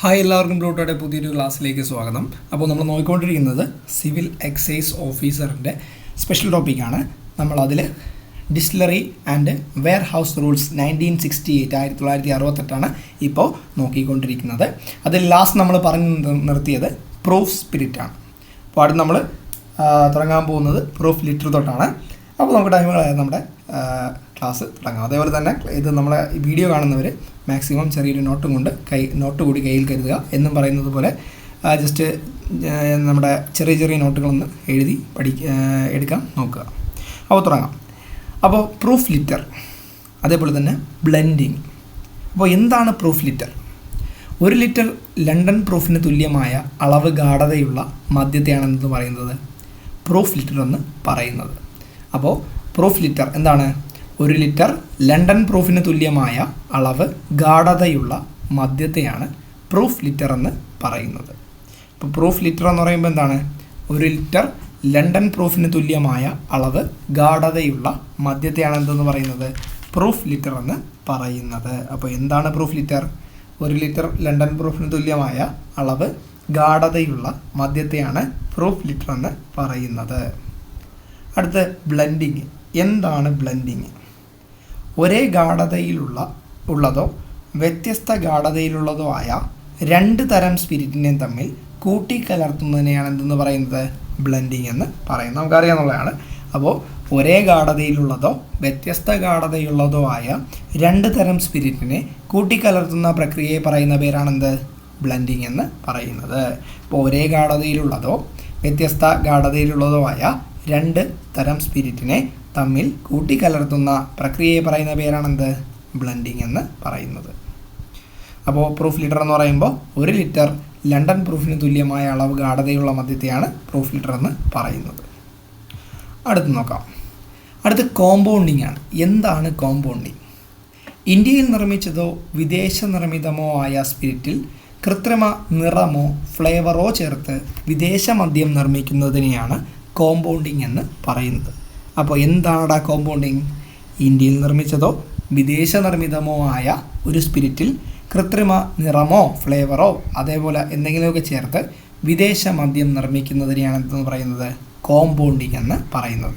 Hi എല്ലാവർക്കും ബ്ലൂട്ടോയുടെ പുതിയൊരു ക്ലാസ്സിലേക്ക് സ്വാഗതം. അപ്പോൾ നമ്മൾ നോക്കിക്കൊണ്ടിരിക്കുന്നത് സിവിൽ എക്സൈസ് ഓഫീസറിന്റെ സ്പെഷ്യൽ ടോപ്പിക്കാണ്. നമ്മളതിൽ distillery and warehouse rules nineteen sixty eight ആയിരത്തി തൊള്ളായിരത്തി അറുപത്തെട്ടാണ് ഇപ്പോൾ നോക്കിക്കൊണ്ടിരിക്കുന്നത്. അതിൽ ലാസ്റ്റ് നമ്മൾ പറഞ്ഞു നിർ- നിർത്തിയത് പ്രൂഫ് സ്പിരിറ്റാണ്. അപ്പോൾ അടുത്ത് നമ്മൾ തുടങ്ങാൻ പോകുന്നത് പ്രൂഫ് ലിറ്റർ തൊട്ടാണ്. അപ്പോൾ നമുക്ക് ടൈം നമ്മുടെ ക്ലാസ് തുടങ്ങാം. അതേപോലെ തന്നെ ഇത് നമ്മളെ വീഡിയോ കാണുന്നവർ മാക്സിമം ചെറിയൊരു നോട്ടും കൊണ്ട് കൈ നോട്ട് കൂടി കയ്യിൽ കരുതുക എന്നും പറയുന്നത് പോലെ ജസ്റ്റ് നമ്മുടെ ചെറിയ ചെറിയ നോട്ടുകളൊന്ന് എഴുതി പഠി എടുക്കാം നോക്കുക. അപ്പോൾ തുടങ്ങാം. അപ്പോൾ പ്രൂഫ് ലിറ്റർ അതേപോലെ തന്നെ ബ്ലെൻഡിങ് അപ്പോൾ എന്താണ് പ്രൂഫ് ലിറ്റർ ഒരു ലിറ്റർ ലണ്ടൻ പ്രൂഫിന് തുല്യമായ അളവ് ഗാഠതയുള്ള മദ്യത്തെയാണെന്ന് പറയുന്നത് പ്രൂഫ് ലിറ്റർ എന്ന് പറയുന്നത്. അപ്പോൾ പ്രൂഫ് ലിറ്റർ എന്താണ്? ഒരു ലിറ്റർ ലണ്ടൻ പ്രൂഫിന് തുല്യമായ അളവ് ഗാഠതയുള്ള മദ്യത്തെയാണ് പ്രൂഫ് ലിറ്റർ എന്ന് പറയുന്നത്. ഇപ്പോൾ പ്രൂഫ് ലിറ്റർ എന്ന് പറയുമ്പോൾ എന്താണ്? ഒരു ലിറ്റർ ലണ്ടൻ പ്രൂഫിന് തുല്യമായ അളവ് ഗാഠതയുള്ള മദ്യത്തെയാണ് എന്തെന്ന് പറയുന്നത്? പ്രൂഫ് ലിറ്റർ എന്ന് പറയുന്നത്. അപ്പോൾ എന്താണ് പ്രൂഫ് ലിറ്റർ? ഒരു ലിറ്റർ ലണ്ടൻ പ്രൂഫിന് തുല്യമായ അളവ് ഗാഠതയുള്ള മദ്യത്തെയാണ് പ്രൂഫ് ലിറ്റർ എന്ന് പറയുന്നത്. അടുത്ത് ബ്ലെൻഡിങ്. എന്താണ് ബ്ലെൻഡിങ്? ഒരേ ഗാഠതയിലുള്ള ഉള്ളതോ വ്യത്യസ്ത ഗാഠതയിലുള്ളതോ ആയ രണ്ട് തരം സ്പിരിറ്റിനെ തമ്മിൽ കൂട്ടിക്കലർത്തുന്നതിനെയാണ് എന്തെന്ന് പറയുന്നത്? ബ്ലെൻഡിങ് എന്ന് പറയുന്നത്. നമുക്കറിയാവുന്നതാണ്. അപ്പോൾ ഒരേ ഗാഠതയിലുള്ളതോ വ്യത്യസ്ത ഗാഠതയുള്ളതോ ആയ രണ്ട് തരം സ്പിരിറ്റിനെ കൂട്ടിക്കലർത്തുന്ന പ്രക്രിയയെ പറയുന്ന പേരാണെന്ത്? ബ്ലെൻഡിങ് എന്ന് പറയുന്നത്. ഇപ്പോൾ ഒരേ ഗാഠതയിലുള്ളതോ വ്യത്യസ്ത ഗാഠതയിലുള്ളതോ ആയ രണ്ട് തരം സ്പിരിറ്റിനെ തമ്മിൽ കൂട്ടിക്കലർത്തുന്ന പ്രക്രിയയെ പറയുന്ന പേരാണെന്ത്? ബ്ലെൻഡിങ് എന്ന് പറയുന്നത്. അപ്പോൾ പ്രൂഫ് ലിറ്റർ എന്ന് പറയുമ്പോൾ ഒരു ലിറ്റർ ലണ്ടൻ പ്രൂഫിന് തുല്യമായ അളവ് ഗാഠതയുള്ള മദ്യത്തെയാണ് പ്രൂഫ് ലിറ്റർ എന്ന് പറയുന്നത്. അടുത്ത് നോക്കാം. അടുത്ത് കോമ്പൗണ്ടിങ് ആണ്. എന്താണ് കോമ്പൗണ്ടിങ് ഇന്ത്യയിൽ നിർമ്മിച്ചതോ വിദേശ നിർമ്മിതമോ ആയ സ്പിരിറ്റിൽ കൃത്രിമ നിറമോ ഫ്ലേവറോ ചേർത്ത് വിദേശ മദ്യം നിർമ്മിക്കുന്നതിനെയാണ് കോമ്പൗണ്ടിങ് എന്ന് പറയുന്നത്. അപ്പോൾ എന്താണടാ കോമ്പൗണ്ടിങ് ഇന്ത്യയിൽ നിർമ്മിച്ചതോ വിദേശ നിർമ്മിതമോ ആയ ഒരു സ്പിരിറ്റിൽ കൃത്രിമ നിറമോ ഫ്ലേവറോ അതേപോലെ എന്തെങ്കിലുമൊക്കെ ചേർത്ത് വിദേശ മദ്യം നിർമ്മിക്കുന്നതിനെയാണ് എന്തെന്ന് പറയുന്നത് കോമ്പൗണ്ടിങ് എന്ന് പറയുന്നത്.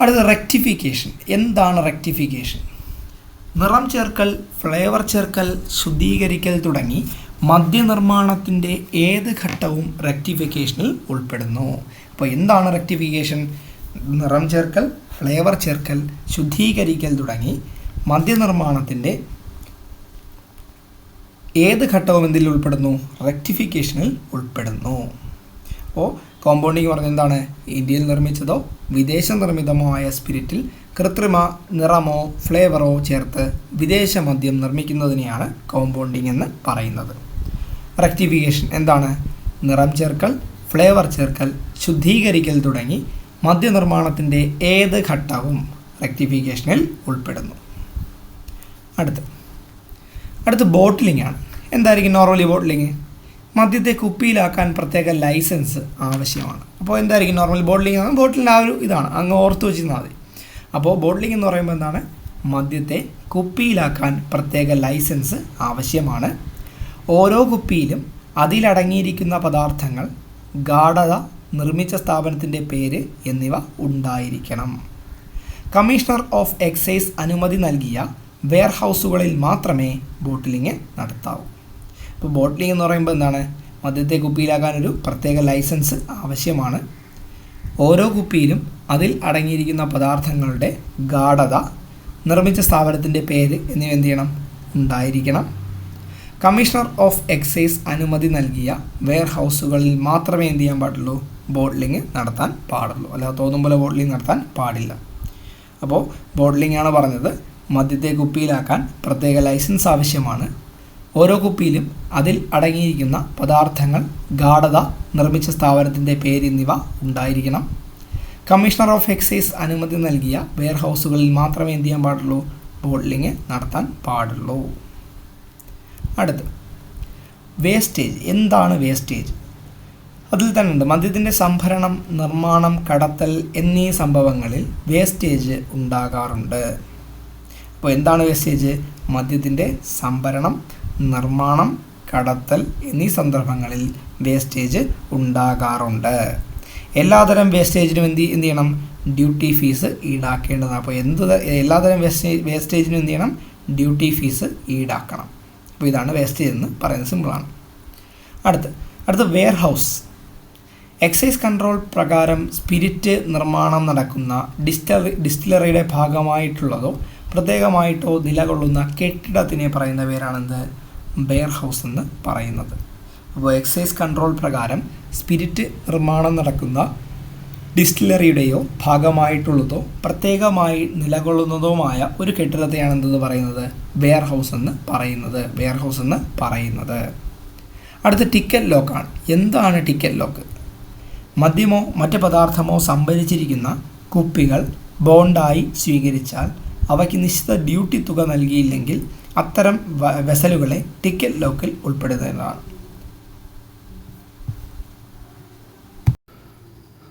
അടുത്ത റെക്ടിഫിക്കേഷൻ എന്താണ് റെക്ടിഫിക്കേഷൻ നിറം ചേർക്കൽ ഫ്ലേവർ ചേർക്കൽ ശുദ്ധീകരിക്കൽ തുടങ്ങി മദ്യനിർമ്മാണത്തിന്റെ ഏത് ഘട്ടവും റെക്ടിഫിക്കേഷനിൽ ഉൾപ്പെടുന്നു. അപ്പോൾ എന്താണ് റെക്ടിഫിക്കേഷൻ നിറം ചേർക്കൽ ഫ്ലേവർ ചേർക്കൽ ശുദ്ധീകരിക്കൽ തുടങ്ങി മദ്യനിർമ്മാണത്തിന്റെ ഏത് ഘട്ടവും എന്തിൽ ഉൾപ്പെടുന്നു? റെക്ടിഫിക്കേഷനിൽ ഉൾപ്പെടുന്നു. അപ്പോൾ കോമ്പൗണ്ടിങ് പറഞ്ഞ എന്താണ്? ഇന്ത്യയിൽ നിർമ്മിച്ചതോ വിദേശ നിർമ്മിതമോ ആയ സ്പിരിറ്റിൽ കൃത്രിമ നിറമോ ഫ്ലേവറോ ചേർത്ത് വിദേശ മദ്യം നിർമ്മിക്കുന്നതിനെയാണ് കോമ്പൗണ്ടിങ് എന്ന് പറയുന്നത്. റെക്ടിഫിക്കേഷൻ എന്താണ്? നിറം ചേർക്കൽ ഫ്ലേവർ ചേർക്കൽ ശുദ്ധീകരിക്കൽ തുടങ്ങി മദ്യനിർമ്മാണത്തിന്റെ ഏത് ഘട്ടവും റെക്ടിഫിക്കേഷനിൽ ഉൾപ്പെടുന്നു. അടുത്ത്. അടുത്ത് ബോട്ടിലിംഗ് ആണ്. എന്തായിരിക്കും നോർമലി ബോട്ടിലിംഗ് മദ്യത്തെ കുപ്പിയിലാക്കാൻ പ്രത്യേക ലൈസൻസ് ആവശ്യമാണ്. അപ്പോൾ എന്തായിരിക്കും നോർമൽ ബോട്ടിലിംഗ് ആണ്? ബോട്ടിലിന്റെ ആ ഒരു ഇതാണ്. അങ്ങ് ഓർത്ത് വെച്ചിരുന്നാൽ മതി. അപ്പോൾ ബോട്ടിലിംഗ് എന്ന് പറയുമ്പോൾ എന്താണ്? മദ്യത്തെ കുപ്പിയിലാക്കാൻ പ്രത്യേക ലൈസൻസ് ആവശ്യമാണ്. ഓരോ കുപ്പിയിലും അതിലടങ്ങിയിരിക്കുന്ന പദാർത്ഥങ്ങൾ ഗാഠത നിർമ്മിച്ച സ്ഥാപനത്തിന്റെ പേര് എന്നിവ ഉണ്ടായിരിക്കണം. കമ്മീഷണർ ഓഫ് എക്സൈസ് അനുമതി നൽകിയ വെയർ ഹൗസുകളിൽ മാത്രമേ ബോട്ടിലിംഗ് നടത്താവൂ. ഇപ്പോൾ ബോട്ടിലിംഗ് എന്ന് പറയുമ്പോൾ എന്താണ്? മദ്യത്തെ കുപ്പിയിലാക്കാൻ ഒരു പ്രത്യേക ലൈസൻസ് ആവശ്യമാണ്. ഓരോ കുപ്പിയിലും അതിൽ അടങ്ങിയിരിക്കുന്ന പദാർത്ഥങ്ങളുടെ ഗാഠത നിർമ്മിച്ച സ്ഥാപനത്തിന്റെ പേര് എന്നിവ എന്ത് ചെയ്യണം? ഉണ്ടായിരിക്കണം. കമ്മീഷണർ ഓഫ് എക്സൈസ് അനുമതി നൽകിയ വെയർ ഹൗസുകളിൽ മാത്രമേ എന്ത് ചെയ്യാൻ പാടുള്ളൂ? ബോട്ടിലിംഗ് നടത്താൻ പാടുള്ളൂ. അല്ലാതെ തോന്നും പോലെ ബോട്ടിലിംഗ് നടത്താൻ പാടില്ല. അപ്പോൾ ബോട്ടിലിംഗ് ആണ് പറഞ്ഞത്. മദ്യത്തെ കുപ്പിയിലാക്കാൻ പ്രത്യേക ലൈസൻസ് ആവശ്യമാണ്. ഓരോ കുപ്പിയിലും അതിൽ അടങ്ങിയിരിക്കുന്ന പദാർത്ഥങ്ങൾ ഗാഠത നിർമ്മിച്ച സ്ഥാപനത്തിന്റെ പേര് എന്നിവ ഉണ്ടായിരിക്കണം. കമ്മീഷണർ ഓഫ് എക്സൈസ് അനുമതി നൽകിയ വെയർ ഹൗസുകളിൽ മാത്രമേ എന്ത് ചെയ്യാൻ പാടുള്ളൂ? ബോട്ട്ലിങ് നടത്താൻ പാടുള്ളൂ. അടുത്ത് വേസ്റ്റേജ്. എന്താണ് വേസ്റ്റേജ്? അതിൽ തന്നെ ഉണ്ട് മദ്യത്തിന്റെ സംഭരണം നിർമ്മാണം കടത്തൽ എന്നീ സംഭവങ്ങളിൽ വേസ്റ്റേജ് ഉണ്ടാകാറുണ്ട്. അപ്പോൾ എന്താണ് വേസ്റ്റേജ് മദ്യത്തിന്റെ സംഭരണം നിർമ്മാണം കടത്തൽ എന്നീ സന്ദർഭങ്ങളിൽ വേസ്റ്റേജ് ഉണ്ടാകാറുണ്ട്. എല്ലാതരം വേസ്റ്റേജിനും എന്ത് എന്ത് ചെയ്യണം? ഡ്യൂട്ടി ഫീസ് ഈടാക്കേണ്ടതാണ്. അപ്പോൾ എന്ത് എല്ലാതരം വേസ്റ്റേജ് വേസ്റ്റേജിനും എന്ത് ചെയ്യണം? ഡ്യൂട്ടി ഫീസ് ഈടാക്കണം. അപ്പോൾ ഇതാണ് വേസ്റ്റേജ് എന്ന് പറയുന്നത് സിമ്പിളാണ് അടുത്ത് അടുത്ത് വെയർ ഹൗസ് എക്സൈസ് കൺട്രോൾ പ്രകാരം സ്പിരിറ്റ് നിർമ്മാണം നടക്കുന്ന ഡിസ്റ്ററി ഡിസ്റ്റിലറിയുടെ ഭാഗമായിട്ടുള്ളതോ പ്രത്യേകമായിട്ടോ നിലകൊള്ളുന്ന കെട്ടിടത്തിനെ പറയുന്ന പേരാണെന്ത് ബെയർ ഹൗസ് എന്ന് പറയുന്നത്. അപ്പോൾ എക്സൈസ് കൺട്രോൾ പ്രകാരം സ്പിരിറ്റ് നിർമ്മാണം നടക്കുന്ന ഡിസ്റ്റിലറിയുടെയോ ഭാഗമായിട്ടുള്ളതോ പ്രത്യേകമായി നിലകൊള്ളുന്നതുമായ ഒരു കെട്ടിടത്തെയാണ് എന്തെന്ന് പറയുന്നത്? വെയർ ഹൗസ് എന്ന് പറയുന്നത്. ബെയർ ഹൗസ് എന്ന് പറയുന്നത്. അടുത്ത ടിക്കറ്റ് ലോക്കാണ് എന്താണ് ടിക്കറ്റ് ലോക്ക് മദ്യമോ മറ്റു പദാർത്ഥമോ സംഭരിച്ചിരിക്കുന്ന കുപ്പികൾ ബോണ്ടായി സ്വീകരിച്ചാൽ അവയ്ക്ക് നിശ്ചിത ഡ്യൂട്ടി തുക നൽകിയില്ലെങ്കിൽ അത്തരം വെസലുകളെ ടിക്കറ്റ് ലോക്കിൽ ഉൾപ്പെടുത്തുന്നതാണ്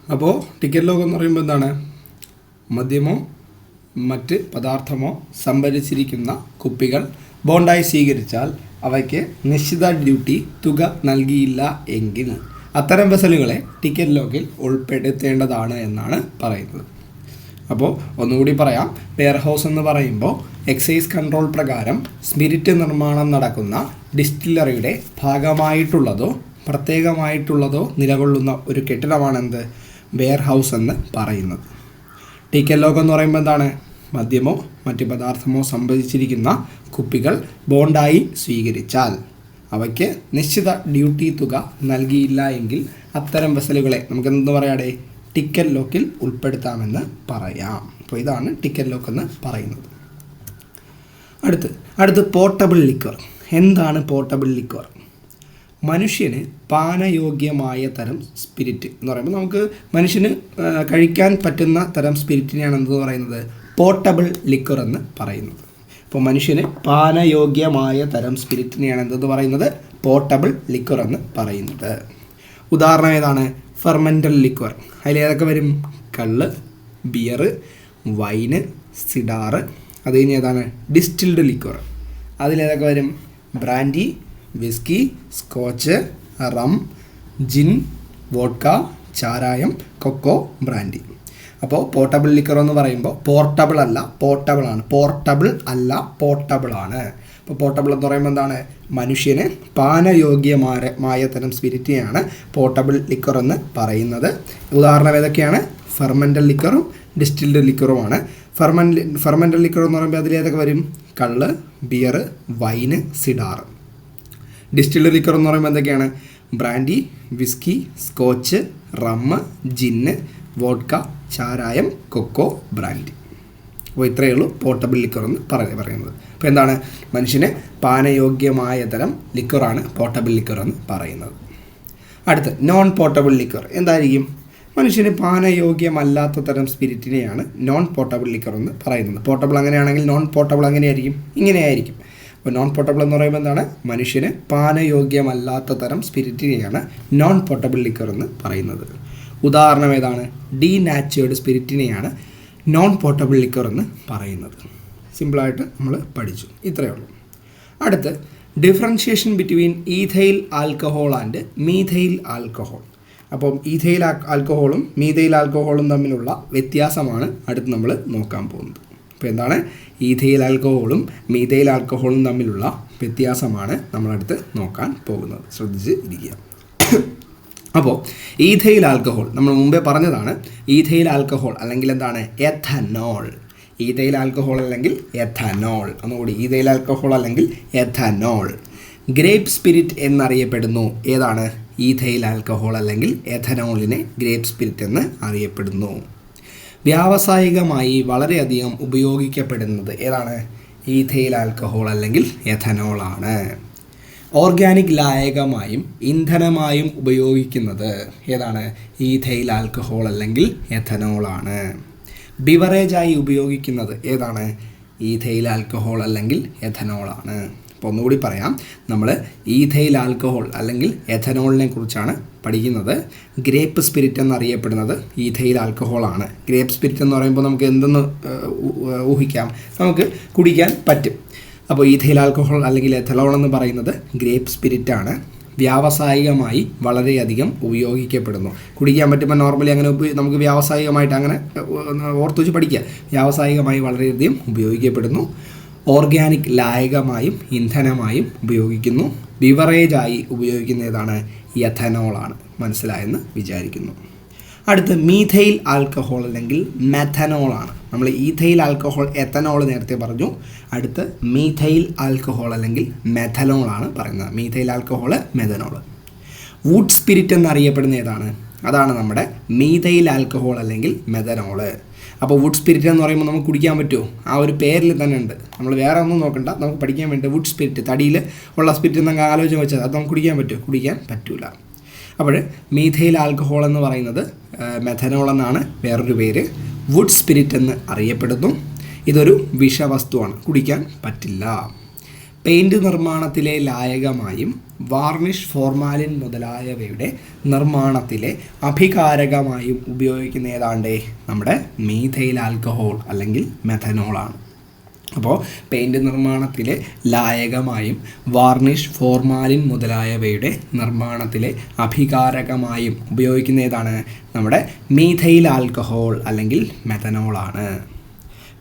അപ്പോൾ ടിക്കറ്റ് ലോക്ക് എന്ന് പറയുമ്പോൾ എന്താണ്? മദ്യമോ മറ്റ് പദാർത്ഥമോ സംഭരിച്ചിരിക്കുന്ന കുപ്പികൾ ബോണ്ടായി സ്വീകരിച്ചാൽ അവയ്ക്ക് നിശ്ചിത ഡ്യൂട്ടി തുക നൽകിയില്ല എങ്കിൽ അത്തരം വെസലുകളെ ടിക്കറ്റ് ലോക്കിൽ ഉൾപ്പെടുത്തേണ്ടതാണ് എന്നാണ് പറയുന്നത്. അപ്പോൾ ഒന്നുകൂടി പറയാം. വെയർ ഹൗസ് എന്ന് പറയുമ്പോൾ എക്സൈസ് കൺട്രോൾ പ്രകാരം സ്പിരിറ്റ് നിർമ്മാണം നടക്കുന്ന ഡിസ്റ്റിലറിയുടെ ഭാഗമായിട്ടുള്ളതോ പ്രത്യേകമായിട്ടുള്ളതോ നിലകൊള്ളുന്ന ഒരു കെട്ടിടമാണെന്ത്? വെയർ ഹൗസ് എന്ന് പറയുന്നത്. ടിക്കറ്റ് ലോക്ക് എന്ന് പറയുമ്പോൾ എന്താണ്? മദ്യമോ മറ്റു പദാർത്ഥമോ സംഭരിച്ചിരിക്കുന്ന കുപ്പികൾ ബോണ്ടായി സ്വീകരിച്ചാൽ. അവയ്ക്ക് നിശ്ചിത ഡ്യൂട്ടി തുക നൽകിയില്ല എങ്കിൽ അത്തരം വെസലുകളെ നമുക്ക് എന്ത് പറയാടെ ടിക്കറ്റ് ലോക്കിൽ ഉൾപ്പെടുത്താമെന്ന് പറയാം. അപ്പോൾ ഇതാണ് ടിക്കറ്റ് ലോക്ക് എന്ന് പറയുന്നത്. അടുത്ത് അടുത്ത് പോർട്ടബിൾ ലിക്വർ എന്താണ് പോർട്ടബിൾ ലിക്വർ മനുഷ്യന് പാനയോഗ്യമായ തരം സ്പിരിറ്റ് എന്ന് പറയുമ്പോൾ നമുക്ക് മനുഷ്യന് കഴിക്കാൻ പറ്റുന്ന തരം സ്പിരിറ്റിനെയാണ് എന്തെന്ന് പറയുന്നത്? പോർട്ടബിൾ ലിക്വർ എന്ന് പറയുന്നത്. അപ്പോൾ മനുഷ്യന് പാനയോഗ്യമായ തരം സ്പിരിറ്റിനെയാണ് എന്തെന്ന് പറയുന്നത്? പോർട്ടബിൾ ലിക്വർ എന്ന് പറയുന്നത്. ഉദാഹരണം ഏതാണ്? ഫെർമെന്റൽ ലിക്വർ അതിലേതൊക്കെ വരും? കള്ള് ബിയർ വൈന് സിഡാറ് അത് കഴിഞ്ഞ് ഏതാണ്? ഡിസ്റ്റിൽഡ് ലിക്വർ അതിലേതൊക്കെ വരും? Brandy whisky scotch rum gin vodka ചാരായം കൊക്കോ ബ്രാൻഡി അപ്പോൾ പോർട്ടബിൾ ലിക്കർ എന്ന് പറയുമ്പോൾ പോർട്ടബിൾ അല്ല പോർട്ടബിൾ ആണ്. പോർട്ടബിൾ അല്ല പോർട്ടബിൾ ആണ്. അപ്പോൾ പോർട്ടബിൾ എന്ന് പറയുമ്പോൾ എന്താണ്? മനുഷ്യന് പാനയോഗ്യമായ മായ തരം സ്പിരിറ്റിനെയാണ് പോർട്ടബിൾ ലിക്കർ എന്ന് പറയുന്നത്. ഉദാഹരണം ഏതൊക്കെയാണ്? ഫെർമെന്റൽ ലിക്കറും ഡിസ്റ്റിൽഡ് ലിക്കറുമാണ് ഫെർമൻ ഫെർമെന്റൽ ലിക്കർ എന്ന് പറയുമ്പോൾ അതിലേതൊക്കെ വരും? കള്ള് beer wine cider distilled liquor എന്ന് പറയുമ്പോൾ എന്തൊക്കെയാണ്? Brandy whisky scotch rum gin vodka ചാരായം കൊക്കോ ബ്രാൻഡി. അപ്പോൾ ഇത്രയേ ഉള്ളൂ പോർട്ടബിൾ ലിക്കർ എന്ന് പറ- പറയുന്നത്. അപ്പോൾ എന്താണ്? മനുഷ്യന് പാനയോഗ്യമായ തരം ലിക്വറാണ് പോർട്ടബിൾ ലിക്കർ എന്ന് പറയുന്നത്. അടുത്ത് നോൺ പോർട്ടബിൾ ലിക്കർ എന്തായിരിക്കും? മനുഷ്യന് പാനയോഗ്യമല്ലാത്ത തരം സ്പിരിറ്റിനെയാണ് നോൺ പോർട്ടബിൾ ലിക്കർ എന്ന് പറയുന്നത്. പോർട്ടബിൾ അങ്ങനെയാണെങ്കിൽ നോൺ പോർട്ടബിൾ അങ്ങനെയായിരിക്കും. ഇങ്ങനെയായിരിക്കും. അപ്പോൾ നോൺ പോർട്ടബിൾ എന്ന് പറയുമ്പോൾ എന്താണ്? മനുഷ്യന് പാനയോഗ്യമല്ലാത്ത തരം സ്പിരിറ്റിനെയാണ് നോൺ പോർട്ടബിൾ ലിക്കർ എന്ന് പറയുന്നത്. ഉദാഹരണം ഏതാണ്? ഡീനാച്ചുവേർഡ് സ്പിരിറ്റിനെയാണ് നോൺ പോർട്ടബിൾ ലിക്കർ എന്ന് പറയുന്നത്. സിമ്പിളായിട്ട് നമ്മൾ പഠിച്ചു. ഇത്രയേ ഉള്ളൂ. അടുത്ത് differentiation between ethyl alcohol and methyl alcohol അപ്പം ഈഥൈൽ ആൽക്കഹോളും മീഥൈൽ ആൽക്കഹോളും തമ്മിലുള്ള വ്യത്യാസമാണ് അടുത്ത് നമ്മൾ നോക്കാൻ പോകുന്നത്. അപ്പോൾ എന്താണ്? ഈഥൈൽ ആൽക്കഹോളും മീഥൈൽ ആൽക്കഹോളും തമ്മിലുള്ള വ്യത്യാസമാണ് നമ്മളടുത്ത് നോക്കാൻ പോകുന്നത്. ശ്രദ്ധിച്ച് ഇരിക്കുക. അപ്പോൾ ഈഥയിൽ ആൽക്കഹോൾ നമ്മൾ മുമ്പേ പറഞ്ഞതാണ് ഈഥയിൽ ആൽക്കഹോൾ അല്ലെങ്കിൽ എന്താണ്? എഥനോൾ. ഈഥയിൽ ആൽക്കഹോൾ അല്ലെങ്കിൽ എഥനോൾ. ഒന്നുകൂടി ഈഥയിൽ ആൽക്കഹോൾ അല്ലെങ്കിൽ എഥനോൾ. ഗ്രേപ്പ് സ്പിരിറ്റ് എന്നറിയപ്പെടുന്നു ഏതാണ്? ഈഥയിൽ ആൽക്കഹോൾ അല്ലെങ്കിൽ എഥനോളിനെ ഗ്രേപ്പ് സ്പിരിറ്റ് എന്ന് അറിയപ്പെടുന്നു. വ്യാവസായികമായി വളരെയധികം ഉപയോഗിക്കപ്പെടുന്നത് ഏതാണ്? ഈഥയിൽ ആൽക്കഹോൾ അല്ലെങ്കിൽ എഥനോളാണ്. ഓർഗാനിക് ലായകമായും ഇന്ധനമായും ഉപയോഗിക്കുന്നത്. ഏതാണ്? ഈഥൈൽ ആൽക്കഹോൾ അല്ലെങ്കിൽ എഥനോളാണ്. ബിവറേജായി ഉപയോഗിക്കുന്നത് ഏതാണ്? ഈഥൈൽ ആൽക്കഹോൾ അല്ലെങ്കിൽ എഥനോളാണ്. അപ്പോൾ ഒന്നുകൂടി പറയാം. നമ്മൾ ഈഥൈൽ ആൽക്കഹോൾ അല്ലെങ്കിൽ എഥനോളിനെ കുറിച്ചാണ് പഠിക്കുന്നത്. ഗ്രേപ്പ് സ്പിരിറ്റ് എന്നറിയപ്പെടുന്നത് ഈഥൈൽ ആൽക്കഹോളാണ് ഗ്രേപ്പ് സ്പിരിറ്റ് എന്ന് പറയുമ്പോൾ നമുക്ക് എന്തെന്ന് ഊഹിക്കാം. നമുക്ക് കുടിക്കാൻ പറ്റും. അപ്പോൾ ഈഥൈൽ ആൽക്കഹോൾ അല്ലെങ്കിൽ എഥലോൾ എന്ന് പറയുന്നത് ഗ്രേപ്പ് സ്പിരിറ്റ് ആണ്. വ്യാവസായികമായി വളരെയധികം ഉപയോഗിക്കപ്പെടുന്നു. കുടിക്കാൻ പറ്റുമ്പോൾ നോർമലി അങ്ങനെ നമുക്ക് വ്യാവസായികമായിട്ട് അങ്ങനെ ഓർത്തു വെച്ച് പഠിക്കുക വ്യാവസായികമായി വളരെയധികം ഉപയോഗിക്കപ്പെടുന്നു. ഓർഗാനിക് ലായകമായും ഇന്ധനമായും ഉപയോഗിക്കുന്നു. ബിവറേജായി ഉപയോഗിക്കുന്ന ഏതാണ് എഥനോളാണ് മനസ്സിലായെന്ന് വിചാരിക്കുന്നു. അടുത്ത് മീഥൈൽ ആൽക്കഹോൾ അല്ലെങ്കിൽ മെഥനോളാണ് നമ്മൾ ഈഥൈൽ ആൽക്കഹോൾ എത്തനോൾ നേരത്തെ പറഞ്ഞു. അടുത്ത് മീഥൈൽ ആൽക്കഹോൾ അല്ലെങ്കിൽ മെഥനോൾ ആണ് പറയുന്നത്. Methyl alcohol methanol wood spirit എന്നറിയപ്പെടുന്ന ഏതാണ്? അതാണ് നമ്മുടെ മീഥൈൽ ആൽക്കഹോൾ അല്ലെങ്കിൽ മെഥനോൾ അപ്പോൾ വുഡ് സ്പിരിറ്റ് എന്ന് പറയുമ്പോൾ നമുക്ക് കുടിക്കാൻ പറ്റുമോ? ആ ഒരു പേരിൽ തന്നെ ഉണ്ട്. നമ്മൾ വേറെ ഒന്നും നോക്കണ്ട. നമുക്ക് പഠിക്കാൻ വേണ്ടി വുഡ് സ്പിരിറ്റ് തടിയിൽ ഉള്ള സ്പിരിറ്റ് എന്നൊക്കെ ആലോചന വെച്ചത് അത് നമുക്ക് കുടിക്കാൻ പറ്റുമോ? കുടിക്കാൻ പറ്റൂല. അപ്പോൾ മീഥൈൽ ആൽക്കഹോൾ എന്ന് പറയുന്നത് മെഥനോൾ എന്നാണ് വേറൊരു പേര്. വുഡ് സ്പിരിറ്റ് എന്ന് അറിയപ്പെടുന്നു. ഇതൊരു വിഷവസ്തുവാണ്. കുടിക്കാൻ പറ്റില്ല. പെയിന്റ് നിർമ്മാണത്തിലെ ലായകമായും വാർണിഷ് ഫോർമാലിൻ മുതലായവയുടെ നിർമ്മാണത്തിലെ അഭികാരകമായും ഉപയോഗിക്കുന്ന ഏതാണ്ട് നമ്മുടെ മീഥൈൽ ആൽക്കഹോൾ അല്ലെങ്കിൽ മെഥനോളാണ് അപ്പോൾ പെയിന്റ് നിർമ്മാണത്തിലെ ലായകമായും വാർണിഷ് ഫോർമാലിൻ മുതലായവയുടെ നിർമ്മാണത്തിലെ അഭികാരകമായും ഉപയോഗിക്കുന്ന ഏതാണ് നമ്മുടെ മീഥൈൽ ആൽക്കഹോൾ അല്ലെങ്കിൽ മെഥനോളാണ്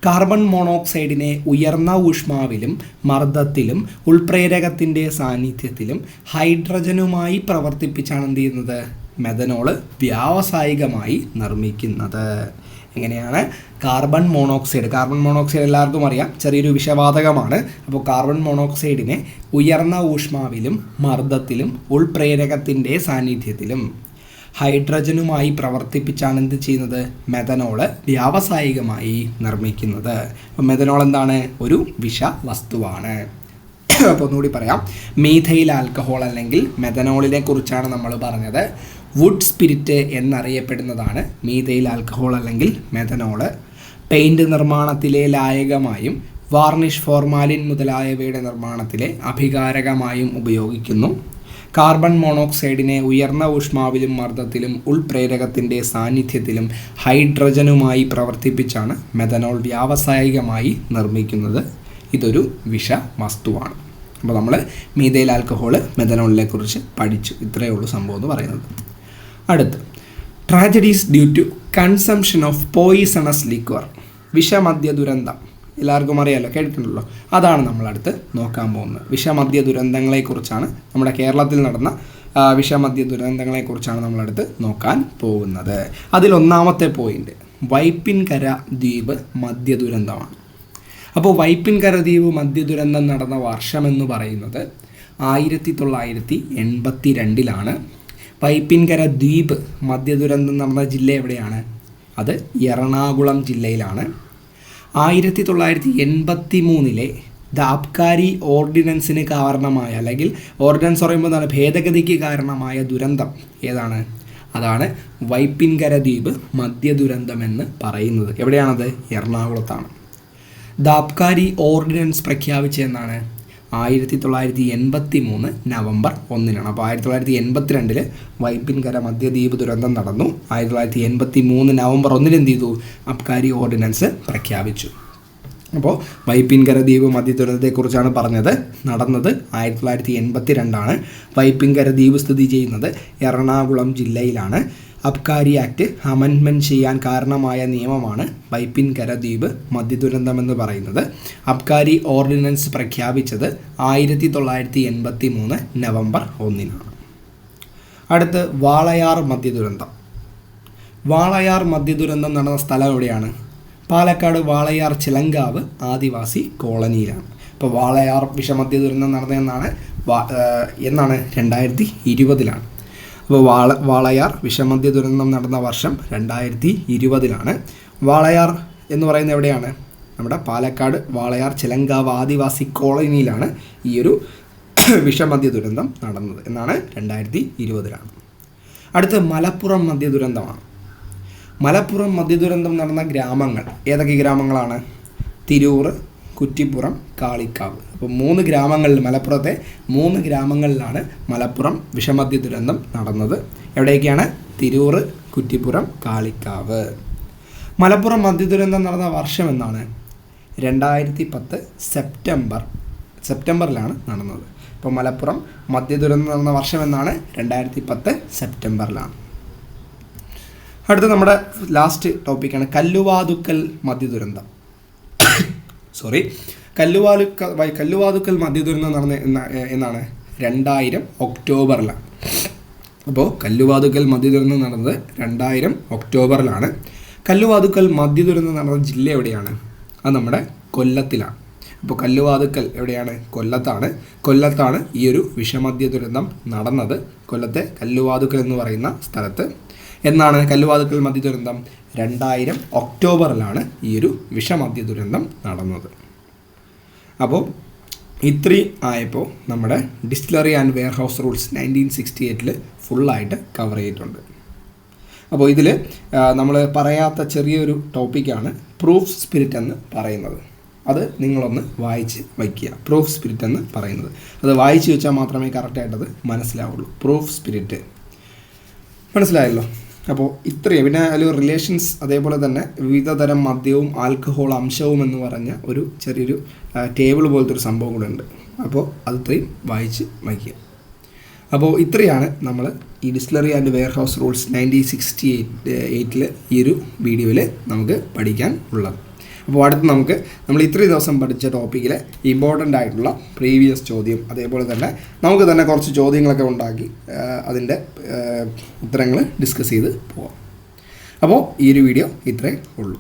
കാർബൺ മോണോക്സൈഡിനെ ഉയർന്ന ഊഷ്മാവിലും മർദ്ദത്തിലും ഉൾപ്രേരകത്തിന്റെ സാന്നിധ്യത്തിലും ഹൈഡ്രജനുമായി പ്രവർത്തിപ്പിച്ചാണ് എന്ത് ചെയ്യുന്നത്? മെഥനോൾ വ്യാവസായികമായി നിർമ്മിക്കുന്നത്. എങ്ങനെയാണ് കാർബൺ മോണോക്സൈഡ്. കാർബൺ മോണോക്സൈഡ് എല്ലാവർക്കും അറിയാം. ചെറിയൊരു വിഷവാതകമാണ്. അപ്പോൾ കാർബൺ മോണോക്സൈഡിനെ ഉയർന്ന ഊഷ്മാവിലും മർദ്ദത്തിലും ഉൾപ്രേരകത്തിന്റെ സാന്നിധ്യത്തിലും ഹൈഡ്രജനുമായി പ്രവർത്തിപ്പിച്ചാണ് എന്ത് ചെയ്യുന്നത്? മെഥനോൾ വ്യാവസായികമായി നിർമ്മിക്കുന്നത്. അപ്പോൾ മെഥനോൾ എന്താണ്? ഒരു വിഷ വസ്തുവാണ് അപ്പോൾ ഒന്നുകൂടി പറയാം. മീഥൈൽ ആൽക്കഹോൾ അല്ലെങ്കിൽ മെഥനോളിനെ കുറിച്ചാണ് നമ്മൾ പറഞ്ഞത്. വുഡ് സ്പിരിറ്റ് എന്നറിയപ്പെടുന്നതാണ് മീഥൈൽ ആൽക്കഹോൾ അല്ലെങ്കിൽ മെഥനോൾ പെയിന്റ് നിർമ്മാണത്തിലെ ലായകമായും വാർണിഷ് ഫോർമാലിൻ മുതലായവയുടെ നിർമ്മാണത്തിലെ അഭികാരകമായും ഉപയോഗിക്കുന്നു. കാർബൺ മോണോക്സൈഡിനെ ഉയർന്ന ഊഷ്മാവിലും മർദ്ദത്തിലും ഉൾപ്രേരകത്തിന്റെ സാന്നിധ്യത്തിലും ഹൈഡ്രജനുമായി പ്രവർത്തിപ്പിച്ചാണ് മെഥനോൾ വ്യാവസായികമായി നിർമ്മിക്കുന്നത്. ഇതൊരു വിഷ വസ്തുവാണ് അപ്പോൾ നമ്മൾ മീതയിൽ ആൽക്കഹോൾ മെഥനോളിനെ കുറിച്ച് പഠിച്ചു. ഇത്രയേ ഉള്ളൂ സംഭവം എന്ന് പറയുന്നത്. അടുത്ത്. Tragedies due to consumption of poisonous liquor വിഷമദ്യ ദുരന്തം. എല്ലാവർക്കും അറിയാമല്ലോ കേട്ടിട്ടുണ്ടല്ലോ. അതാണ് നമ്മളടുത്ത് നോക്കാൻ പോകുന്നത്. വിഷമദ്യ ദുരന്തങ്ങളെക്കുറിച്ചാണ് നമ്മുടെ കേരളത്തിൽ നടന്ന വിഷമദ്യ ദുരന്തങ്ങളെക്കുറിച്ചാണ് നമ്മളടുത്ത് നോക്കാൻ പോകുന്നത്. അതിലൊന്നാമത്തെ പോയിന്റ് വൈപ്പിൻകര ദ്വീപ് മദ്യ ദുരന്തമാണ്. അപ്പോൾ വൈപ്പിൻകര ദ്വീപ് മദ്യ ദുരന്തം നടന്ന വർഷമെന്ന് പറയുന്നത് ആയിരത്തി തൊള്ളായിരത്തി എൺപത്തി രണ്ടിലാണ് വൈപ്പിൻകര ദ്വീപ് മദ്യ ദുരന്തം നടന്ന ജില്ല എവിടെയാണ്? അത് എറണാകുളം ജില്ലയിലാണ്. ആയിരത്തി തൊള്ളായിരത്തി എൺപത്തി മൂന്നിലെ ദ അബ്കാരി ഓർഡിനൻസിന് കാരണമായ അല്ലെങ്കിൽ ഓർഡിനൻസ് പറയുമ്പോൾ എന്താണ്? ഭേദഗതിക്ക് കാരണമായ ദുരന്തം ഏതാണ്? അതാണ് വൈപ്പിൻകര ദ്വീപ് മദ്യ ദുരന്തം എന്ന് പറയുന്നത്. എവിടെയാണത്? എറണാകുളത്താണ്. ദാബ്കാരി ഓർഡിനൻസ് പ്രഖ്യാപിച്ചതെന്നാണ്. ആയിരത്തി തൊള്ളായിരത്തി എൺപത്തി മൂന്ന് നവംബർ ഒന്നിനാണ്. അപ്പോൾ ആയിരത്തി തൊള്ളായിരത്തി എൺപത്തിരണ്ടിൽ വൈപ്പിൻകര മധ്യദ്വീപ് ദുരന്തം നടന്നു. ആയിരത്തി തൊള്ളായിരത്തി എൺപത്തി മൂന്ന് നവംബർ ഒന്നിന് എന്ത് ചെയ്തു? അബ്കാരി ഓർഡിനൻസ് പ്രഖ്യാപിച്ചു. അപ്പോൾ വൈപ്പിൻകര ദ്വീപ് മധ്യ ദുരന്തത്തെക്കുറിച്ചാണ് പറഞ്ഞത്. നടന്നത് ആയിരത്തി തൊള്ളായിരത്തി എൺപത്തി രണ്ടാണ് വൈപ്പിൻകര ദ്വീപ് സ്ഥിതി ചെയ്യുന്നത് എറണാകുളം ജില്ലയിലാണ്. അബ്കാരി ആക്ട് അമെൻമെന്റ് ചെയ്യാൻ കാരണമായ നിയമമാണ് ബൈപ്പിൻ ദ്വീപ് മദ്യദുരന്തമെന്ന് പറയുന്നത്. അബ്കാരി ഓർഡിനൻസ് പ്രഖ്യാപിച്ചത് ആയിരത്തി തൊള്ളായിരത്തി എൺപത്തി മൂന്ന് നവംബർ ഒന്നിനാണ്. അടുത്ത് വാളയാർ മദ്യദുരന്തം. വാളയാർ മദ്യദുരന്തം നടന്ന സ്ഥലം എവിടെയാണ്? പാലക്കാട് വാളയാർ ചിലങ്കാവ് ആദിവാസി കോളനിയിലാണ്. ഇപ്പോൾ വാളയാർ വിഷമദ്യ ദുരന്തം നടന്നതെന്നാണ് എന്നാണ് രണ്ടായിരത്തി ഇരുപതിലാണ്. അപ്പോൾ വാള വാളയാർ വിഷമദ്യ ദുരന്തം നടന്ന വർഷം രണ്ടായിരത്തി ഇരുപതിലാണ്. വാളയാർ എന്ന് പറയുന്നത് എവിടെയാണ്? നമ്മുടെ പാലക്കാട് വാളയാർ ചിലങ്കാവ് ആദിവാസി കോളനിയിലാണ് ഈ ഒരു വിഷമദ്യ ദുരന്തം നടന്നത് എന്നാണ് രണ്ടായിരത്തി ഇരുപതിലാണ്. അടുത്ത് മലപ്പുറം മദ്യ ദുരന്തമാണ്. മലപ്പുറം മദ്യ ദുരന്തം നടന്ന ഗ്രാമങ്ങൾ ഏതൊക്കെ ഗ്രാമങ്ങളാണ്? തിരൂർ കുറ്റിപ്പുറം കാളിക്കാവ്. അപ്പോൾ മൂന്ന് ഗ്രാമങ്ങളിൽ മലപ്പുറത്തെ മൂന്ന് ഗ്രാമങ്ങളിലാണ് മലപ്പുറം വിഷമദ്യ ദുരന്തം നടന്നത്. എവിടെയൊക്കെയാണ്? തിരൂർ കുറ്റിപ്പുറം കാളിക്കാവ്. മലപ്പുറം മദ്യ ദുരന്തം നടന്ന വർഷം എന്നാണ്? രണ്ടായിരത്തി പത്ത് സെപ്റ്റംബർ സെപ്റ്റംബറിലാണ് നടന്നത്. ഇപ്പോൾ മലപ്പുറം മദ്യ ദുരന്തം നടന്ന വർഷം എന്നാണ്? രണ്ടായിരത്തി പത്ത് സെപ്റ്റംബറിലാണ്. അടുത്ത നമ്മുടെ ലാസ്റ്റ് ടോപ്പിക്കാണ് കല്ലുവാതുക്കൽ മദ്യദുരന്തം സോറി കല്ലുവാലുക്ക കല്ലുവാതുക്കൽ മദ്യദുരന്തം നടന്ന എന്നാണ് രണ്ടായിരം ഒക്ടോബറിലാണ് അപ്പോൾ കല്ലുവാതുക്കൽ മദ്യദുരന്തം നടന്നത് രണ്ടായിരം ഒക്ടോബറിലാണ്. കല്ലുവാതുക്കൽ മദ്യദുരന്തം നടന്ന ജില്ല എവിടെയാണ്? അത് നമ്മുടെ കൊല്ലത്തിലാണ് അപ്പോൾ കല്ലുവാതുക്കൽ എവിടെയാണ്? കൊല്ലത്താണ്. കൊല്ലത്താണ് ഈ ഒരു വിഷമദ്യ ദുരന്തം നടന്നത്. കൊല്ലത്തെ കല്ലുവാതുക്കൽ എന്ന് പറയുന്ന സ്ഥലത്ത്. എന്നാണ് കല്ലുവാതുക്കൽ മദ്യ ദുരന്തം രണ്ടായിരം ഒക്ടോബറിലാണ് ഈ ഒരു വിഷമദ്യ ദുരന്തം നടന്നത്. അപ്പോൾ ഇത്രയും ആയപ്പോൾ നമ്മുടെ distillery and warehouse rules nineteen sixty എയ്റ്റിൽ ഫുള്ളായിട്ട് കവർ ചെയ്തിട്ടുണ്ട്. അപ്പോൾ ഇതിൽ നമ്മൾ പറയാത്ത ചെറിയൊരു ടോപ്പിക്കാണ് പ്രൂഫ് സ്പിരിറ്റ് എന്ന് പറയുന്നത്. അത് നിങ്ങളൊന്ന് വായിച്ച് വയ്ക്കുക. പ്രൂഫ് സ്പിരിറ്റ് എന്ന് പറയുന്നത്. അത് വായിച്ച് വെച്ചാൽ മാത്രമേ കറക്റ്റായിട്ടത് മനസ്സിലാവുള്ളൂ. Proof spirit. മനസ്സിലായല്ലോ? അപ്പോൾ ഇത്രയും. പിന്നെ അതിൽ റിലേഷൻസ് അതേപോലെ തന്നെ വിവിധ തരം മദ്യവും ആൽക്കഹോൾ അംശവും എന്ന് പറഞ്ഞ ഒരു ചെറിയൊരു ടേബിൾ പോലത്തെ ഒരു സംഭവം കൂടെ ഉണ്ട്. അപ്പോൾ അത് ഇത്രയും വായിച്ച് വയ്ക്കുക. അപ്പോൾ ഇത്രയാണ് നമ്മൾ ഈ distillery and warehouse rules nineteen sixty eight എയ്റ്റിൽ ഈ ഒരു വീഡിയോയിൽ നമുക്ക് പഠിക്കാൻ ഉള്ളത്. അപ്പോൾ അടുത്ത് നമുക്ക് നമ്മൾ ഇത്രയും ദിവസം പഠിച്ച ടോപ്പിക്കിലെ ഇമ്പോർട്ടന്റ് ആയിട്ടുള്ള പ്രീവിയസ് ചോദ്യം. അതേപോലെ തന്നെ നമുക്ക് തന്നെ കുറച്ച് ചോദ്യങ്ങളൊക്കെ ഉണ്ടാക്കി അതിന്റെ ഉത്തരങ്ങൾ ഡിസ്കസ് ചെയ്ത് പോവാം. അപ്പോൾ ഈ ഒരു വീഡിയോ ഇത്രയേ ഉള്ളൂ.